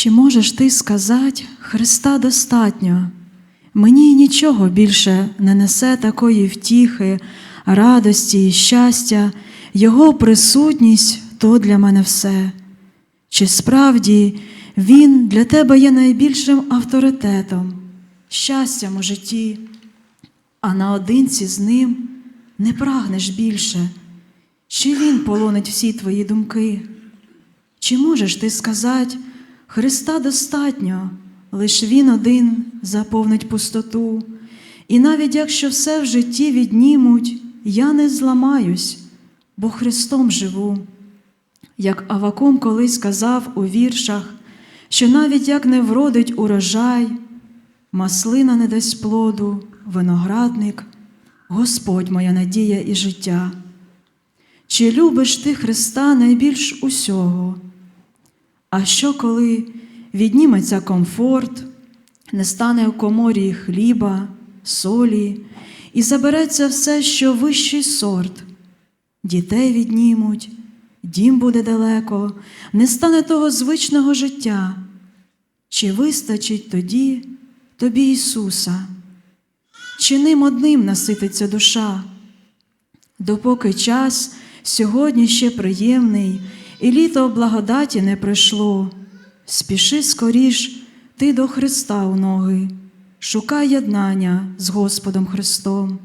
Чи можеш ти сказати, Христа достатньо? Мені нічого більше не несе такої втіхи, радості і щастя, Його присутність то для мене все. Чи справді Він для тебе є найбільшим авторитетом, щастям у житті, а наодинці з ним не прагнеш більше? Чи Він полонить всі твої думки? Чи можеш ти сказати, Христа достатньо, лиш Він один заповнить пустоту, і навіть якщо все в житті віднімуть, я не зламаюсь, бо Христом живу. Як Авакум колись сказав у віршах, що навіть як не вродить урожай, маслина не дасть плоду, виноградник, Господь моя надія і життя. Чи любиш ти Христа найбільш усього? А що, коли відніметься комфорт, не стане у коморі хліба, солі, і забереться все, що вищий сорт, дітей віднімуть, дім буде далеко, не стане того звичного життя. Чи вистачить тоді тобі Ісуса? Чи ним одним насититься душа? Допоки час сьогодні ще приємний, і літо благодаті не прийшло, спіши скоріш ти до Христа у ноги, шукай єднання з Господом Христом,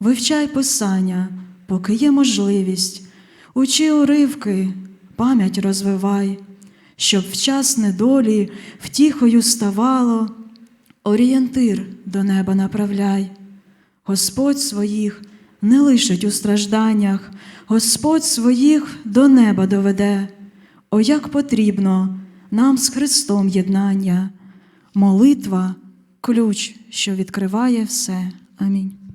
вивчай Писання, поки є можливість, учи уривки, пам'ять розвивай, щоб в час недолі втіхою ставало, орієнтир до неба направляй. Господь своїх не лишить у стражданнях, Господь своїх до неба доведе. О, як потрібно нам з Христом єднання, молитва ключ, що відкриває все. Амінь.